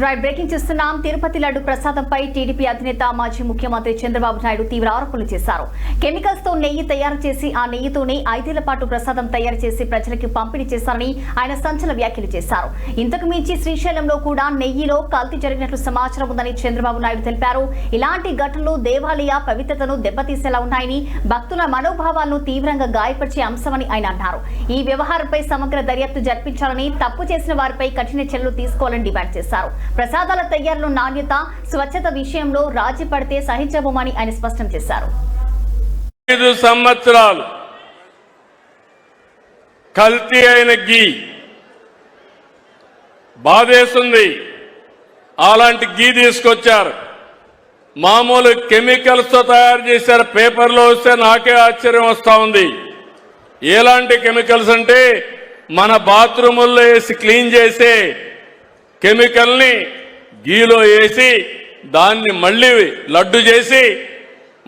Right breaking చేస్తున్నాం. Tirupati laddu ప్రసాదంపై TDP అధినేత మాజీ ముఖ్యమంత్రి చంద్రబాబు నాయుడు తీవ్ర ఆరోపణలు చేశారు. కెమికల్స్తో నెయ్యి తయారు చేసి ఆ నెయ్యితోనే ఐదేళ్ళ పాటు ప్రసాదం తయారు చేసి ప్రజలకు పంపిణీ చేశారని ఆయన సంచలన వ్యాఖ్యలు చేశారు. ఇంతకు మించి శ్రీశైలంలో కూడా నెయ్యిలో కల్తీ జరిగినట్లు సమాచారం ఉందని చంద్రబాబు నాయుడు తెలిపారు. ఇలాంటి ఘటనలు దేవాలయ పవిత్రతను దెబ్బతీసేలా ఉన్నాయని భక్తుల మనోభావాలను తీవ్రంగా గాయపరిచే అంశమని ఆయన అన్నారు. ఈ వ్యవహారంపై సమగ్ర దర్యాప్తు జరిపించాలని తప్పు చేసిన వారిపై కఠిన చర్యలు తీసుకోవాలని డిమాండ్ చేశారు. ప్రసాదాల తయారీలో నాణ్యత స్వచ్ఛత విషయంలో రాజీ పడితే సహించబోమని ఆయన స్పష్టం చేశారు. ఐదు సంవత్సరాలు కల్తీ అయిన గీ బాధేస్తుంది అలాంటి గీ తీసుకొచ్చారు. మామూలు కెమికల్స్తో తయారు చేశారు. పేపర్లో వస్తే నాకే ఆశ్చర్యం వస్తూ ఉంది. ఎలాంటి కెమికల్స్ అంటే మన బాత్రూముల్లో వేసి క్లీన్ చేసే కెమికల్ని గీలో వేసి దాన్ని మళ్ళీ లడ్డు చేసి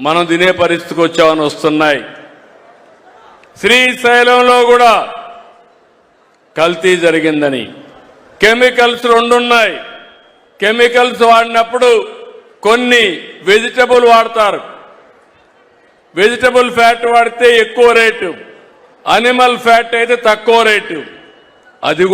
మనం తినే పరిస్థితికి వచ్చామని వస్తున్నాయి. శ్రీశైలంలో కూడా కల్తీ జరిగిందని. కెమికల్స్ రెండున్నాయి. కెమికల్స్ వాడినప్పుడు కొన్ని వెజిటబుల్ వాడతారు. వెజిటబుల్ ఫ్యాట్ వాడితే ఎక్కువ రేటు. అనిమల్ ఫ్యాట్ అయితే తక్కువ రేటు. అది కూడా